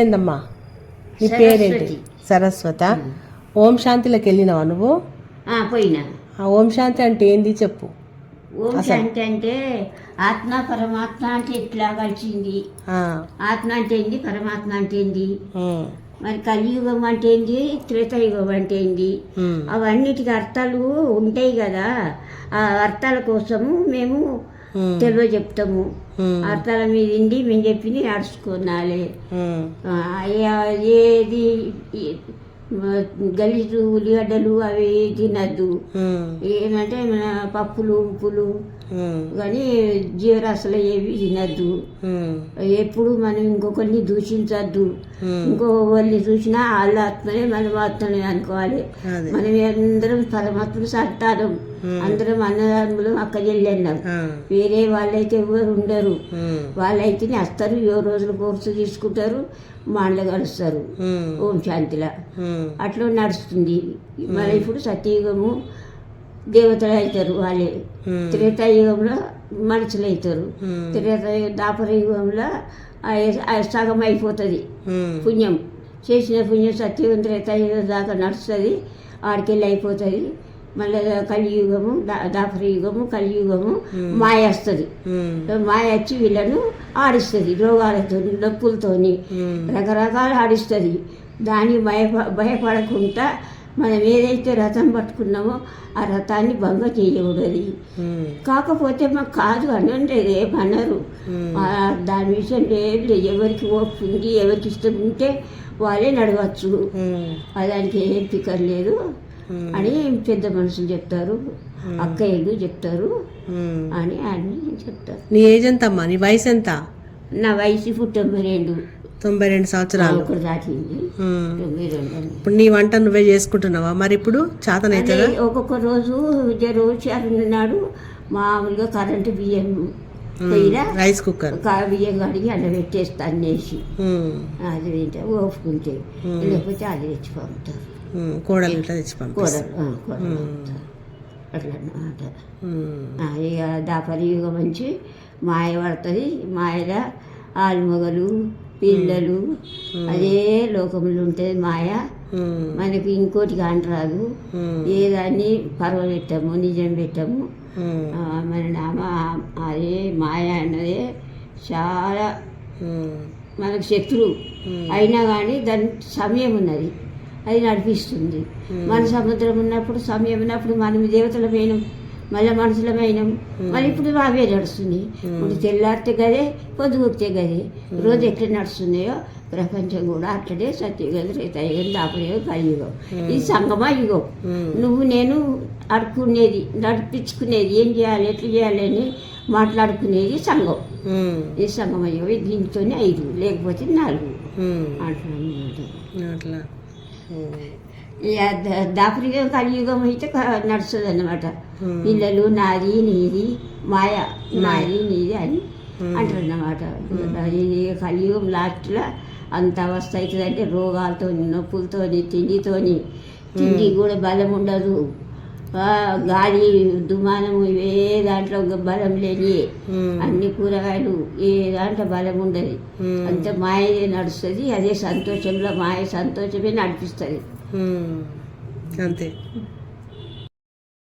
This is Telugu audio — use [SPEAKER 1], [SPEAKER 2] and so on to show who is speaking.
[SPEAKER 1] ఏందమ్మా? నీ పేరేంటి? సరస్వత. ఓం శాంతిలోకి వెళ్ళినావా నువ్వు?
[SPEAKER 2] పోయినా.
[SPEAKER 1] ఓం శాంతి అంటే ఏంది చెప్పు.
[SPEAKER 2] ఓం శాంతి అంటే ఆత్మ పరమాత్మ అంటే ఎట్లా కలిసింది. ఆత్మ అంటే ఏంది? పరమాత్మ అంటే ఏంది? మరి కలియుగం అంటే ఏంది? త్రేతాయుగం అంటే ఏంది? అవన్నిటికి అర్థాలు ఉంటాయి కదా. ఆ అర్థాల కోసము మేము తెలివ చెప్తాము. అర్థాల మీద ఉండి మేము చెప్పింది నడుచుకోనాలి. ఏది గలీజు ఉల్లిగడ్డలు అవి తినద్దు. ఏమంటే మన పప్పులు ఉప్పులు కానీ జీవరాశులు ఏవి తినద్దు
[SPEAKER 1] ఉమ్,
[SPEAKER 2] ఎప్పుడు మనం ఇంకొకరిని దూషించద్దు.
[SPEAKER 1] ఉమ్,
[SPEAKER 2] ఇంకో వాళ్ళని చూసినా వాళ్ళ ఆత్మనే మనం ఆత్మనే అనుకోవాలి. మనం అందరం పరమాత్మ సంతానం అందరం అన్నదమ్ములు అక్క చెల్లెన్నాం వేరే వాళ్ళైతే ఎవరు ఉండరు. వాళ్ళైతే వస్తారు ఏ రోజులు కోర్సు తీసుకుంటారు మాండ్ల కలుస్తారు. ఓం శాంతిలా. అట్లా నడుస్తుంది. మన ఇప్పుడు సత్యయుగము. దేవతలు అవుతారు వాళ్ళే. త్రేతాయుగంలో మనుషులు అవుతారు. త్రేతాయుగ దాపర యుగంలో సగం అయిపోతుంది పుణ్యం. చేసిన పుణ్యం సత్యయుగం త్రేతాయుగం దాకా నడుస్తుంది. ఆడికెళ్ళి అయిపోతుంది. మళ్ళీ కలియుగము దాపర యుగము కలియుగము మాయ వస్తుంది. మాయ వచ్చి వీళ్ళను ఆడిస్తుంది రోగాలతో నొప్పులతోని. రకరకాలు ఆడిస్తుంది. దాన్ని భయప భయపడకుండా మనం ఏదైతే రథం పట్టుకున్నామో ఆ రథాన్ని భంగ చేయకూడదు. కాకపోతే మాకు కాదు అనండి ఏమన్నారు ఆ, దాని విషయంలో ఏం లేదు. ఎవరికి ఓపిక ఉంది ఎవరికి ఇష్టం ఉంటే వాళ్ళే నడవచ్చు. దానికి ఏం ఫికర్ లేదు అని పెద్ద మనుషులు చెప్తారు. అక్కయ్యలు చెప్తారు.
[SPEAKER 1] ఉమ్.
[SPEAKER 2] అని అని చెప్తారు.
[SPEAKER 1] నీ ఏజ్ ఎంత అమ్మా నీ వయసు ఎంత?
[SPEAKER 2] నా వయసు తొంభై రెండు.
[SPEAKER 1] తొంభై రెండు సంవత్సరాలు. ఇప్పుడు నీ వంట నువ్వే చేసుకుంటున్నావా? మరి ఇప్పుడు చేతనైతుందా?
[SPEAKER 2] అదే ఒక్కొక్క రోజు రోజు చారున్నాడు మామూలుగా కరెంటు బియ్యం
[SPEAKER 1] రైస్ కుక్కర్.
[SPEAKER 2] బియ్యం కడిగి అల్ల పెట్టేస్తా అన్నేసి
[SPEAKER 1] ఉమ్,
[SPEAKER 2] అది తింటే ఓపుకుంటే. లేకపోతే అది తెచ్చి పంపుతారు.
[SPEAKER 1] కోడలు ఇట్లా తెచ్చి
[SPEAKER 2] పంపుతారు. అట్లా అన్నమాట ఇక దాపరి యుగం నుంచి మాయ పడుతుంది. మాయల ఆలుమగలు పిల్లలు. అదే లోకంలో ఉంటుంది మాయ. మనకి ఇంకోటి కాంటరాదు
[SPEAKER 1] ఉమ్,
[SPEAKER 2] ఏ దాన్ని పర్వ పెట్టాము. నిజం పెట్టాము మన నామ అదే మాయ అన్నదే చాలా మనకు శత్రువు. అయినా కానీ దాని సమయం ఉన్నది. అది నడిపిస్తుంది. మన సముద్రం ఉన్నప్పుడు సమయం ఉన్నప్పుడు మనం దేవతలమైనం మళ్ళీ మనుషులమైనం మళ్ళీ ఇప్పుడు అవే నడుస్తుంది. ఇప్పుడు తెల్లారితే గదే పొద్దుగురితే గదే. రోజు ఎట్లా నడుస్తున్నాయో ప్రపంచం కూడా అట్లనే సత్యయుగం త్రేతాయుగం దాపరయుగం కలియుగం ఇది సంగమ యుగం నువ్వు నేను అడుక్కునేది నడిపించుకునేది ఏం చేయాలి ఎట్లా చేయాలి అని మాట్లాడుకునేది సంఘం. ఈ సంఘం అయ్యేవి దీంతోనే ఐదు లేకపోతే నాలుగు. అట్లా.
[SPEAKER 1] అట్లా.
[SPEAKER 2] దాపరికం కలియుగం అయితే నడుస్తుంది అన్నమాట.
[SPEAKER 1] Hmm.
[SPEAKER 2] పిల్లలు నాది నీది మాయ నాది నీది అని అంటారు అది కలియుగం లాస్ట్లో అంత అవస్థ అవుతుంది అంటే రోగాలతో నొప్పులతోని తిండితోని. తిండి కూడా బలం ఉండదు. గాలి దుమానము ఇవే దాంట్లో ఒక బలం లేని అన్ని కూరగాయలు ఏ దాంట్లో బలం ఉండదు. అంత మాయే నడుస్తుంది. అదే సంతోషంలో మాయ సంతోషమే నడిపిస్తుంది.
[SPEAKER 1] అంతే